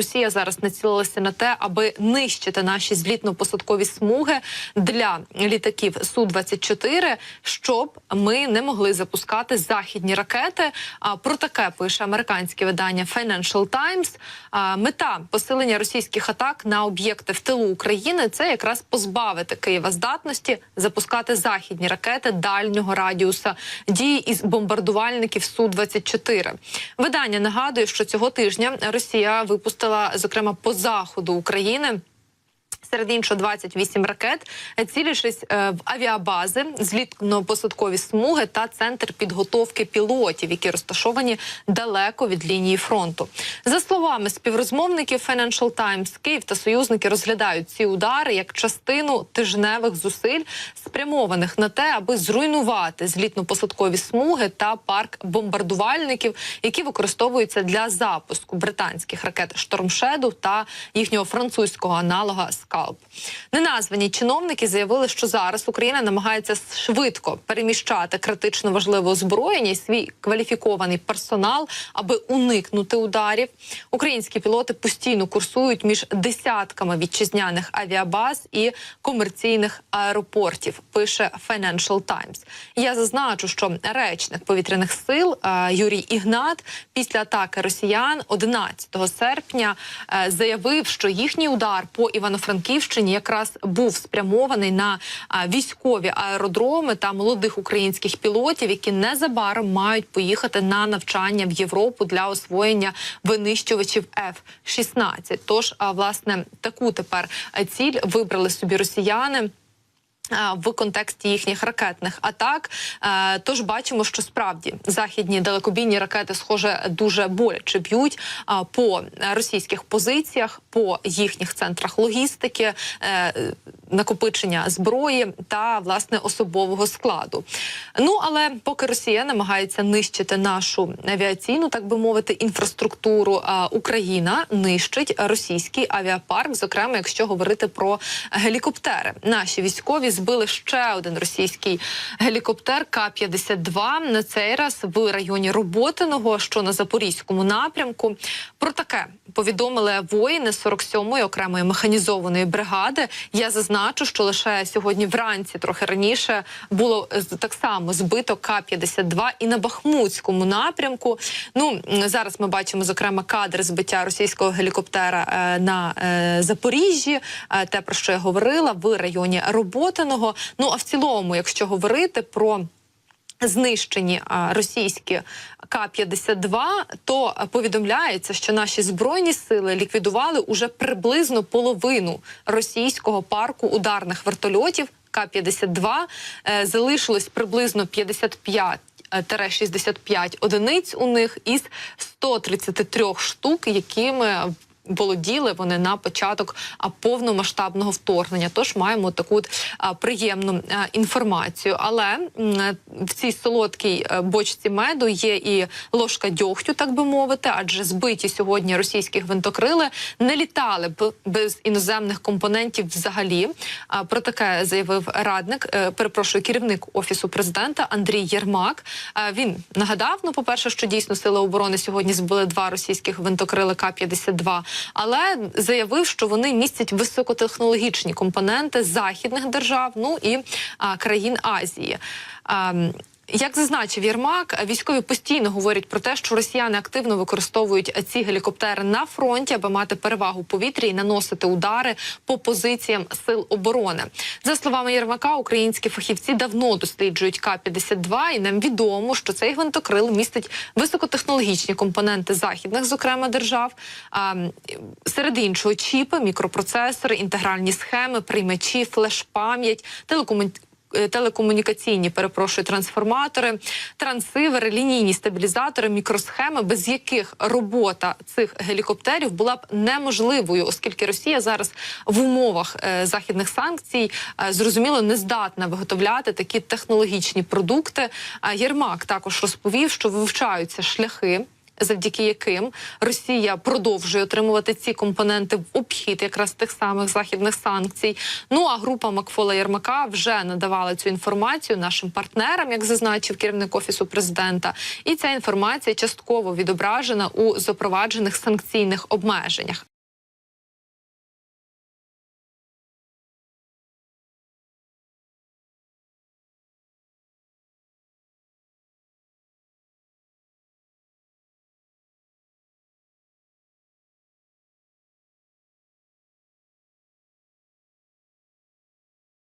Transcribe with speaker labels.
Speaker 1: Росія зараз націлилася на те, аби нищити наші злітно-посадкові смуги для літаків су 24 щоб ми не могли запускати західні ракети. А про таке пише американське видання Financial Times. А, Мета посилення російських атак на об'єкти в тилу України це якраз позбавити Києва здатності запускати західні ракети дальнього радіуса дії із бомбардувальників су 24 Видання нагадує, що цього тижня Росія випустила зокрема по заходу України. Серед іншого 28 ракет, цілішись е, в авіабази, злітно-посадкові смуги та центр підготовки пілотів, які розташовані далеко від лінії фронту. За словами співрозмовників Financial Times, Київ та союзники розглядають ці удари як частину тижневих зусиль, спрямованих на те, аби зруйнувати злітно-посадкові смуги та парк бомбардувальників, які використовуються для запуску британських ракет Штормшеду та їхнього французького аналога Скалп. Неназвані чиновники заявили, що зараз Україна намагається швидко переміщати критично важливе озброєння і свій кваліфікований персонал, аби уникнути ударів. Українські пілоти постійно курсують між десятками вітчизняних авіабаз і комерційних аеропортів. Пише Financial Times. Я зазначу, що речник повітряних сил е, Юрій Ігнат після атаки росіян 11 серпня е, заявив, що їхній удар по Івано-Франківщині якраз був спрямований на військові аеродроми та молодих українських пілотів, які незабаром мають поїхати на навчання в Європу для освоєння винищувачів F-16. Тож, власне, таку тепер ціль вибрали собі росіяни. В контексті їхніх ракетних атак, тож бачимо, що справді західні далекобійні ракети, схоже, дуже боляче б'ють по російських позиціях, по їхніх центрах логістики, е, накопичення зброї та власне особового складу. Ну але поки Росія намагається нищити нашу авіаційну, так би мовити, інфраструктуру, Україна нищить російський авіапарк. Зокрема, якщо говорити про гелікоптери, наші військові збили ще один російський гелікоптер К-52, на цей раз в районі Роботиного, що на запорізькому напрямку. Про таке повідомили воїни 47-ї окремої механізованої бригади. Я зазначу, що лише сьогодні вранці, трохи раніше, було так само збито К-52 і на Бахмутському напрямку. Ну зараз ми бачимо зокрема кадри збиття російського гелікоптера е, на е, Запоріжжі. е, те про що я говорила в районі Роботиного. Ну а в цілому, якщо говорити про знищені російські К-52, то повідомляється, що наші збройні сили ліквідували уже приблизно половину російського парку ударних вертольотів К-52. Е, залишилось приблизно 55 е, 65 одиниць у них із 133 штук, якими володіли вони на початок повномасштабного вторгнення. Тож маємо таку приємну інформацію. Але в цій солодкій е, бочці меду є і ложка дьогтю, так би мовити, адже збиті сьогодні російські гвинтокрили не літали б без іноземних компонентів взагалі. Про таке заявив радник, е, перепрошую, керівник офісу президента Андрій Єрмак. Він нагадав, ну, по-перше, що дійсно сили оборони сьогодні збили два російських гвинтокрили К-52, але заявив, що вони містять високотехнологічні компоненти західних держав, ну і а, країн Азії. А, як зазначив Єрмак, військові постійно говорять про те, що росіяни активно використовують ці гелікоптери на фронті, аби мати перевагу повітрі і наносити удари по позиціям сил оборони. За словами Єрмака, українські фахівці давно досліджують К-52, і нам відомо, що цей гвинтокрил містить високотехнологічні компоненти західних, зокрема держав. А, серед іншого, чіпи, мікропроцесори, інтегральні схеми, приймачі, флеш-пам'ять, телекомунікації телекомунікаційні, перепрошую, трансформатори, трансивери, лінійні стабілізатори, мікросхеми, без яких робота цих гелікоптерів була б неможливою, оскільки Росія зараз в умовах е, західних санкцій е, зрозуміло не здатна виготовляти такі технологічні продукти. Єрмак також розповів, що вивчаються шляхи завдяки яким Росія продовжує отримувати ці компоненти в обхід якраз тих самих західних санкцій. Ну а група Макфола Єрмака вже надавала цю інформацію нашим партнерам, як зазначив керівник офісу президента. І ця інформація частково відображена у запроваджених санкційних обмеженнях.